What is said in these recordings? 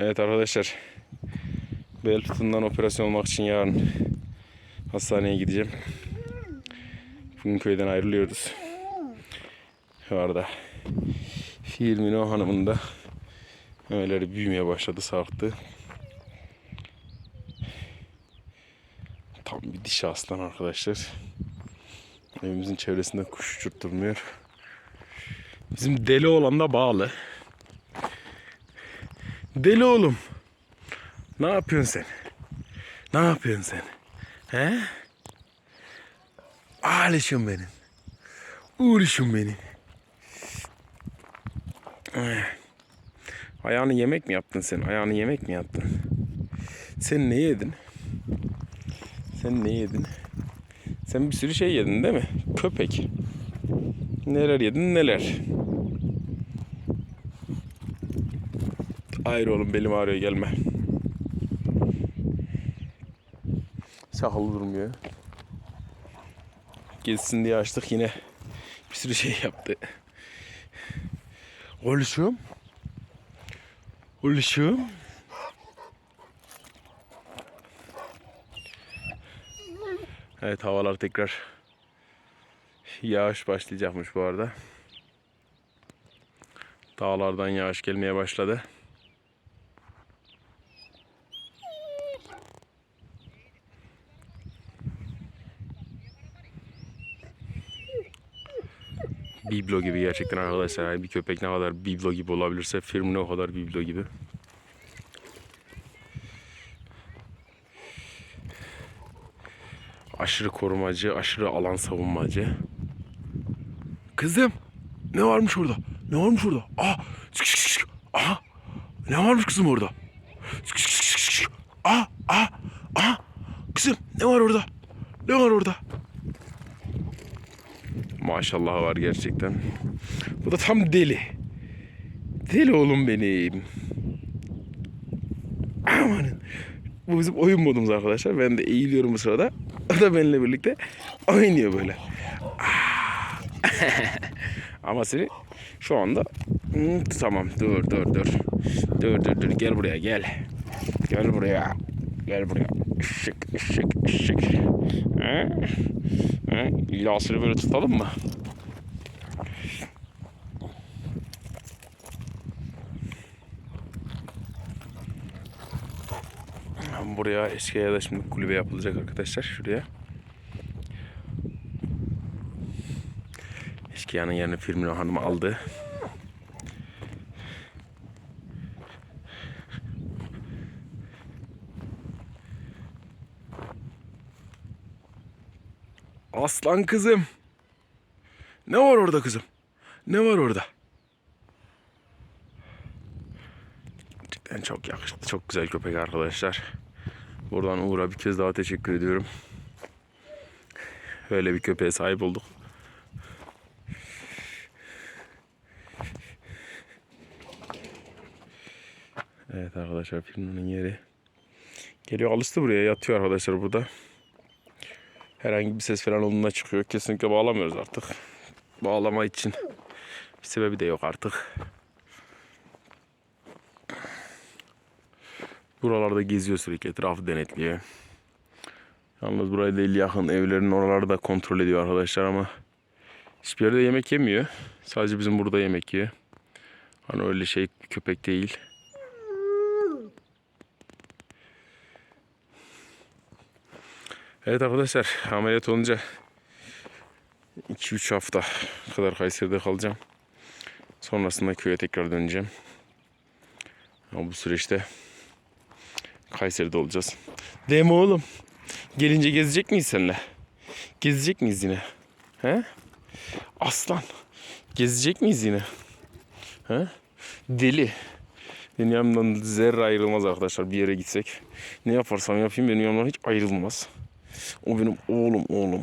Evet arkadaşlar. Bel fıtığından operasyon olmak için yarın hastaneye gideceğim. Bugün köyden ayrılıyoruz. Şu arada Firmino hanımın da memeleri büyümeye başladı, sarktı. Tam bir dişi aslan arkadaşlar. Evimizin çevresinde kuş uçurtturmuyor. Bizim deli olan da bağlı. Deli oğlum. Ne yapıyorsun sen? Ne yapıyorsun sen? He? Alışım benim. Uğruşum benim. Eh. Ayağını yemek mi yaptın sen? Ayağını yemek mi yaptın? Sen ne yedin? Sen ne yedin? Sen bir sürü şey yedin değil mi? Köpek. Neler yedin neler? Hayır oğlum belim ağrıyor gelme. Sakallı durmuyor. Gezsin diye açtık yine bir sürü şey yaptı. Oluşum. Oluşum. Evet havalar tekrar yağış başlayacakmış bu arada. Dağlardan yağış gelmeye başladı. Biblo gibi gerçekten arkadaşlar. Yani bir köpek ne kadar biblo gibi olabilirse Firmino o kadar biblo gibi. Aşırı korumacı, aşırı alan savunmacı. Kızım, ne varmış orada? Ne varmış orada? Aa, sık sık sık. Aha, ne varmış kızım orada? Sık sık sık sık. Aa, aa, aa. Kızım, ne var orada? Ne var orada? Maşallah var gerçekten. Bu da tam deli. Deli oğlum benim. Amanın. Bu bizim oyun modumuz arkadaşlar. Ben de eğiliyorum bu sırada. O da benimle birlikte oynuyor böyle. Ah. Ama seni şu anda tamam dur dur dur. Dur dur dur gel buraya gel. Gel buraya. Gel buraya. Işık ışık ışık. Ha? Ha? İlasını böyle tutalım mı? Buraya eskiye da şimdi kulübe yapılacak arkadaşlar şuraya. Eskiyanın yerini Firmino Hanım aldı. Aslan kızım. Ne var orada kızım? Ne var orada? Cidden çok yakışıklı, çok güzel köpek arkadaşlar. Buradan Uğur'a bir kez daha teşekkür ediyorum. Böyle bir köpeğe sahip olduk. Evet arkadaşlar filmin yeri. Geliyor alıştı buraya yatıyor arkadaşlar burada. Herhangi bir ses falan olduğunda çıkıyor. Kesinlikle bağlamıyoruz artık. Bağlama için bir sebebi de yok artık. Buralarda geziyor sürekli etrafı denetliyor. Yalnız buraya değil yakın evlerin oraları da kontrol ediyor arkadaşlar ama hiçbir yerde yemek yemiyor. Sadece bizim burada yemek yiyor. Hani öyle şey köpek değil. Evet arkadaşlar ameliyat olunca 2-3 hafta kadar Kayseri'de kalacağım. Sonrasında köye tekrar döneceğim. Ama bu süreçte Kayseri'de olacağız. Değil oğlum? Gelince gezecek miyiz seninle? Gezecek miyiz yine? He? Aslan. Gezecek miyiz yine? He? Deli. Benim yanımdan zerre ayrılmaz arkadaşlar bir yere gitsek. Ne yaparsam yapayım benim yanımdan hiç ayrılmaz. O benim oğlum oğlum.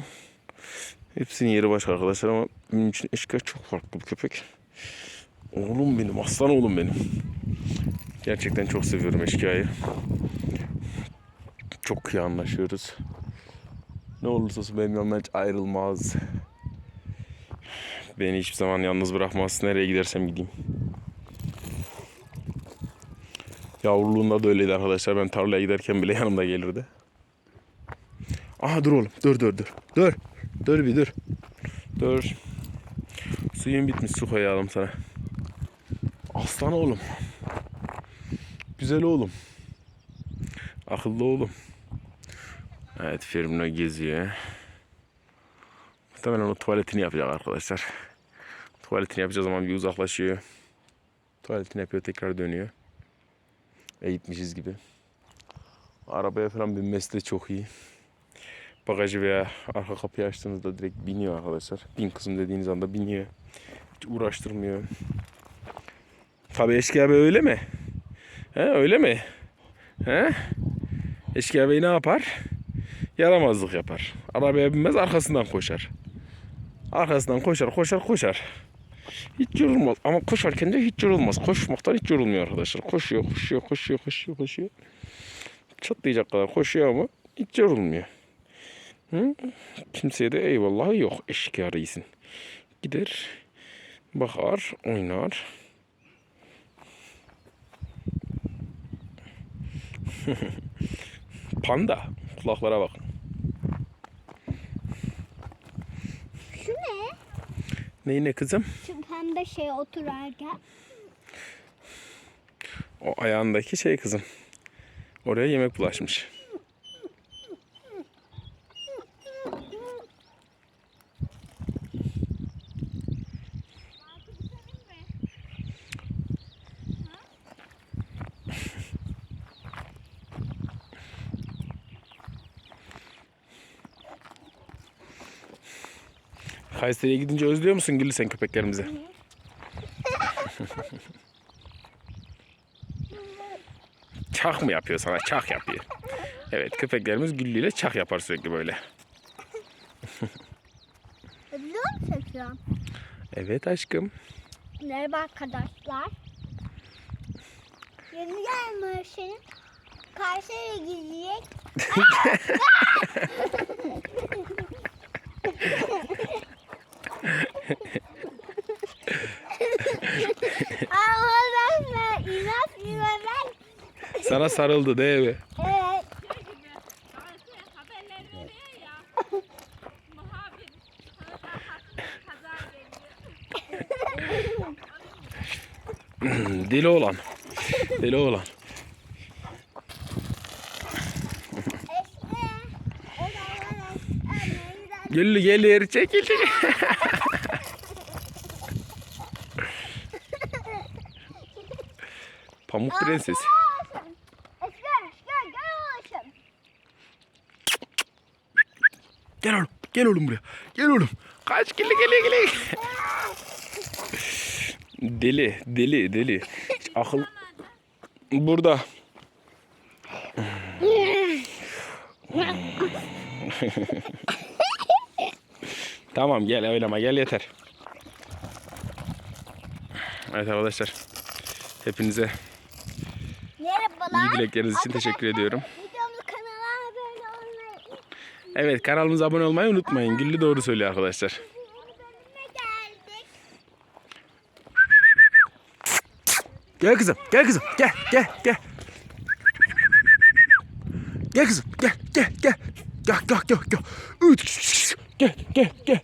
Hepsinin yeri başka arkadaşlar ama benim için eşkıya çok farklı bir köpek. Oğlum benim, aslan oğlum benim. Gerçekten çok seviyorum eşkıyayı. Çok iyi anlaşıyoruz. Ne olursa olsun benim yanımdan hiç ayrılmaz. Beni hiçbir zaman yalnız bırakmaz. Nereye gidersem gideyim. Yavruluğunda da öyleydi arkadaşlar. Ben tarlaya giderken bile yanımda gelirdi. Aha dur oğlum. Dur dur dur. Dur. Dur bir dur. Dur. Suyun bitmiş. Su koyalım sana. Aslan oğlum. Güzel oğlum. Akıllı oğlum. Evet Firmino geziyor. Muhtemelen o tuvaletini yapacak arkadaşlar. Tuvaletini yapacağı zaman bir uzaklaşıyor. Tuvaletini yapıyor tekrar dönüyor. Eğitmişiz gibi. Arabaya falan binmesi de çok iyi. Bagajı veya arka kapıyı açtığınızda direkt biniyor arkadaşlar. Bin kızım dediğiniz anda biniyor. Hiç uğraştırmıyor. Tabii Eşki abi öyle mi? He öyle mi? He? Eşki abi ne yapar? Yaramazlık yapar. Arabaya binmez arkasından koşar. Arkasından koşar koşar koşar. Hiç yorulmaz ama koşarken de hiç yorulmaz. Koşmaktan hiç yorulmuyor arkadaşlar. Koşuyor koşuyor koşuyor koşuyor koşuyor. Çatlayacak kadar koşuyor ama hiç yorulmuyor. Hı? Kimseye de eyvallahı yok eşkıya reisin. Gider bakar oynar. Panda. Kulaklara bak. Şu ne? Neyi ne kızım? Şu pembe şey oturarken. O ayağındaki şey kızım. Oraya yemek bulaşmış. Kayseri'ye gidince özlüyor musun Güllü sen köpeklerimizi? Çak mı yapıyor sana? Çak yapıyor. Evet köpeklerimiz Güllü ile çak yapar sürekli böyle. Biliyor musun an? Evet aşkım. Merhaba arkadaşlar. Yeni gelmişsin. Kayseri'ye gidecek. Allah'ım ben inan inan ben. Sana sarıldı değil mi? Evet. Deli olan. Deli olan. Güllü gelir çekil çekil. Pamuk prenses. Eşler, eşler, gel oğlum. Gel oğlum. Gel oğlum buraya. Gel oğlum. Kaç geliyor geliyor geliyor. Deli, deli, deli. Akıl burada. tamam gel oynama gel yeter. Evet arkadaşlar. Hepinize Merhabalar. iyi dilekleriniz için teşekkür ediyorum. Videomu kanala abone olmayı Evet kanalımıza abone olmayı unutmayın. Güllü doğru söylüyor arkadaşlar. Gel kızım, gel kızım, gel, gel, gel. Gel kızım, gel, gel, gel. Gel, gel, gel, gel. Üç, Gel, gel, gel.